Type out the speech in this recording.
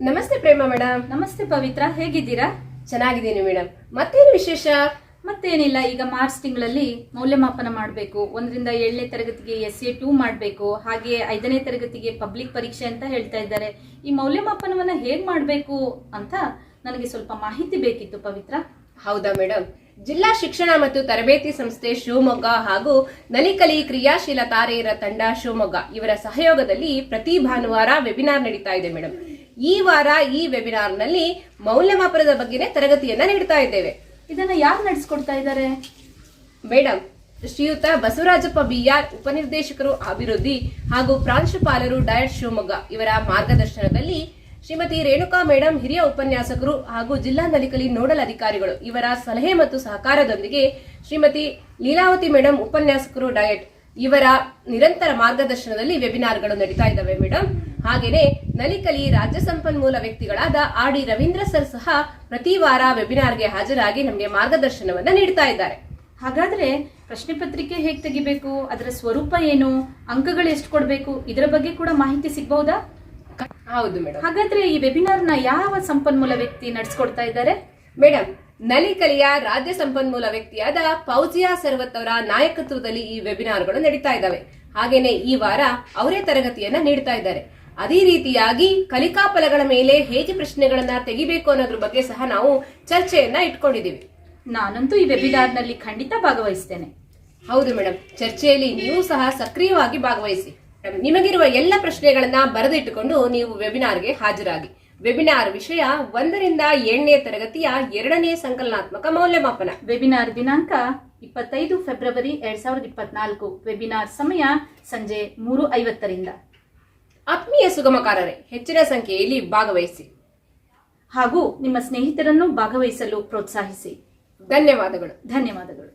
ನಮಸ್ತೆ ಪ್ರೇಮ ಮೇಡಮ್ ನಮಸ್ತೆ ಪವಿತ್ರ ಹೇಗಿದ್ದೀರಾ? ಚೆನ್ನಾಗಿದ್ದೀನಿ ಮೇಡಮ್ ಮತ್ತೇನು ವಿಶೇಷ? ಮತ್ತೇನಿಲ್ಲ ಈಗ ಮಾರ್ಚ್ ತಿಂಗಳಲ್ಲಿ ಮೌಲ್ಯಮಾಪನ ಮಾಡಬೇಕು. ಒಂದರಿಂದ ಏಳನೇ ತರಗತಿಗೆ ಎಸ್ ಎ ಟೂ ಮಾಡಬೇಕು. ಹಾಗೆ ಐದನೇ ತರಗತಿಗೆ ಪಬ್ಲಿಕ್ ಪರೀಕ್ಷೆ ಅಂತ ಹೇಳ್ತಾ ಇದ್ದಾರೆ. ಈ ಮೌಲ್ಯಮಾಪನವನ್ನು ಹೇಗೆ ಮಾಡಬೇಕು ಅಂತ ನನಗೆ ಸ್ವಲ್ಪ ಮಾಹಿತಿ ಬೇಕಿತ್ತು ಪವಿತ್ರ. ಹೌದಾ ಮೇಡಮ್ ಜಿಲ್ಲಾ ಶಿಕ್ಷಣ ಮತ್ತು ತರಬೇತಿ ಸಂಸ್ಥೆ ಶಿವಮೊಗ್ಗ ಹಾಗೂ ನಲಿಕಲಿ ಕ್ರಿಯಾಶೀಲ ತಾರೆಯರ ತಂಡ ಶಿವಮೊಗ್ಗ ಇವರ ಸಹಯೋಗದಲ್ಲಿ ಪ್ರತಿ ಭಾನುವಾರ ವೆಬಿನಾರ್ ನಡೀತಾ ಇದೆ ಮೇಡಮ್ ಈ ವಾರ ಈ ವೆಬಿನಾರ್ನಲ್ಲಿ ಮೌಲ್ಯಮಾಪನದ ಬಗ್ಗೆನೇ ತರಗತಿಯನ್ನ ನೀಡ್ತಾ ಇದ್ದೇವೆ. ಇದನ್ನ ಯಾರು ನಡೆಸ್ಕೊಡ್ತಾ ಇದ್ದಾರೆ? ಮೇಡಮ್ ಶ್ರೀಯುತ ಬಸವರಾಜಪ್ಪ ಬಿಆರ್ ಉಪನಿರ್ದೇಶಕರು ಅಭಿವೃದ್ಧಿ ಹಾಗೂ ಪ್ರಾಂಶುಪಾಲರು ಡಯಟ್ ಶಿವಮೊಗ್ಗ ಇವರ ಮಾರ್ಗದರ್ಶನದಲ್ಲಿ ಶ್ರೀಮತಿ ರೇಣುಕಾ ಮೇಡಂ ಹಿರಿಯ ಉಪನ್ಯಾಸಕರು ಹಾಗೂ ಜಿಲ್ಲಾ ನಲಿಕಲಿ ನೋಡಲ್ ಅಧಿಕಾರಿಗಳು ಇವರ ಸಲಹೆ ಮತ್ತು ಸಹಕಾರದೊಂದಿಗೆ ಶ್ರೀಮತಿ ಲೀಲಾವತಿ ಮೇಡಂ ಉಪನ್ಯಾಸಕರು ಡಯಟ್ ಇವರ ನಿರಂತರ ಮಾರ್ಗದರ್ಶನದಲ್ಲಿ ವೆಬಿನಾರ್ಗಳು ನಡೀತಾ ಇದ್ದಾವೆ ಮೇಡಮ್ ಹಾಗೇನೆ ನಲಿಕಲಿ ರಾಜ್ಯ ಸಂಪನ್ಮೂಲ ವ್ಯಕ್ತಿಗಳಾದ ಆರ್ ಡಿ ರವೀಂದ್ರ ಸರ್ ಸಹ ಪ್ರತಿ ವಾರ ವೆಬಿನಾರ್ಗೆ ಹಾಜರಾಗಿ ನಮಗೆ ಮಾರ್ಗದರ್ಶನವನ್ನ ನೀಡ್ತಾ ಇದ್ದಾರೆ. ಹಾಗಾದ್ರೆ ಪ್ರಶ್ನೆ ಪತ್ರಿಕೆ ಹೇಗೆ ತೆಗಿಬೇಕು? ಅದರ ಸ್ವರೂಪ ಏನು? ಅಂಕಗಳು ಎಷ್ಟು ಕೊಡಬೇಕು? ಇದರ ಬಗ್ಗೆ ಕೂಡ ಮಾಹಿತಿ ಸಿಗಬಹುದಾ? ಹೌದು ಮೇಡಮ್ ಹಾಗಾದ್ರೆ ಈ ವೆಬಿನಾರ್ನ ಯಾವ ಸಂಪನ್ಮೂಲ ವ್ಯಕ್ತಿ ನಡೆಸ್ಕೊಡ್ತಾ ಇದ್ದಾರೆ? ಮೇಡಮ್ ನಲಿಕಲಿಯ ರಾಜ್ಯ ಸಂಪನ್ಮೂಲ ವ್ಯಕ್ತಿಯಾದ ಪೌಜಿಯಾ ಸರ್ವತ್ ಅವರ ನಾಯಕತ್ವದಲ್ಲಿ ಈ ವೆಬಿನಾರ್ಗಳು ನಡೀತಾ ಇದ್ದಾವೆ. ಹಾಗೇನೆ ಈ ವಾರ ಅವರೇ ತರಗತಿಯನ್ನ ನೀಡ್ತಾ ಇದ್ದಾರೆ. ಅದೇ ರೀತಿಯಾಗಿ ಕಲಿಕಾ ಫಲಗಳ ಮೇಲೆ ಹೇಗೆ ಪ್ರಶ್ನೆಗಳನ್ನ ತೆಗಿಬೇಕು ಅನ್ನೋದ್ರ ಬಗ್ಗೆ ಸಹ ನಾವು ಚರ್ಚೆಯನ್ನ ಇಟ್ಕೊಂಡಿದ್ದೀವಿ. ನಾನಂತೂ ಈ ವೆಬಿನಾರ್ನಲ್ಲಿ ಖಂಡಿತ ಭಾಗವಹಿಸ್ತೇನೆ. ಹೌದು ಮೇಡಮ್ ಚರ್ಚೆಯಲ್ಲಿ ನೀವು ಸಹ ಸಕ್ರಿಯವಾಗಿ ಭಾಗವಹಿಸಿ. ನಿಮಗಿರುವ ಎಲ್ಲ ಪ್ರಶ್ನೆಗಳನ್ನ ಬರೆದಿಟ್ಟುಕೊಂಡು ನೀವು ವೆಬಿನಾರ್ಗೆ ಹಾಜರಾಗಿ. ವೆಬಿನಾರ್ ವಿಷಯ ಒಂದರಿಂದ ಏಳನೇ ತರಗತಿಯ ಎರಡನೇ ಸಂಕಲನಾತ್ಮಕ ಮೌಲ್ಯಮಾಪನ. ವೆಬಿನಾರ್ ದಿನಾಂಕ ಇಪ್ಪತ್ತೈದು ಫೆಬ್ರವರಿ ಎರಡ್ ಸಾವಿರದ ಇಪ್ಪತ್ನಾಲ್ಕು. ವೆಬಿನಾರ್ ಸಮಯ ಸಂಜೆ ಮೂರು ಐವತ್ತರಿಂದ. ಆತ್ಮೀಯ ಸುಗಮಕಾರರೇ ಹೆಚ್ಚಿನ ಸಂಖ್ಯೆಯಲ್ಲಿ ಭಾಗವಹಿಸಿ. ಹಾಗೂ ನಿಮ್ಮ ಸ್ನೇಹಿತರನ್ನು ಭಾಗವಹಿಸಲು ಪ್ರೋತ್ಸಾಹಿಸಿ. ಧನ್ಯವಾದಗಳು. ಧನ್ಯವಾದಗಳು.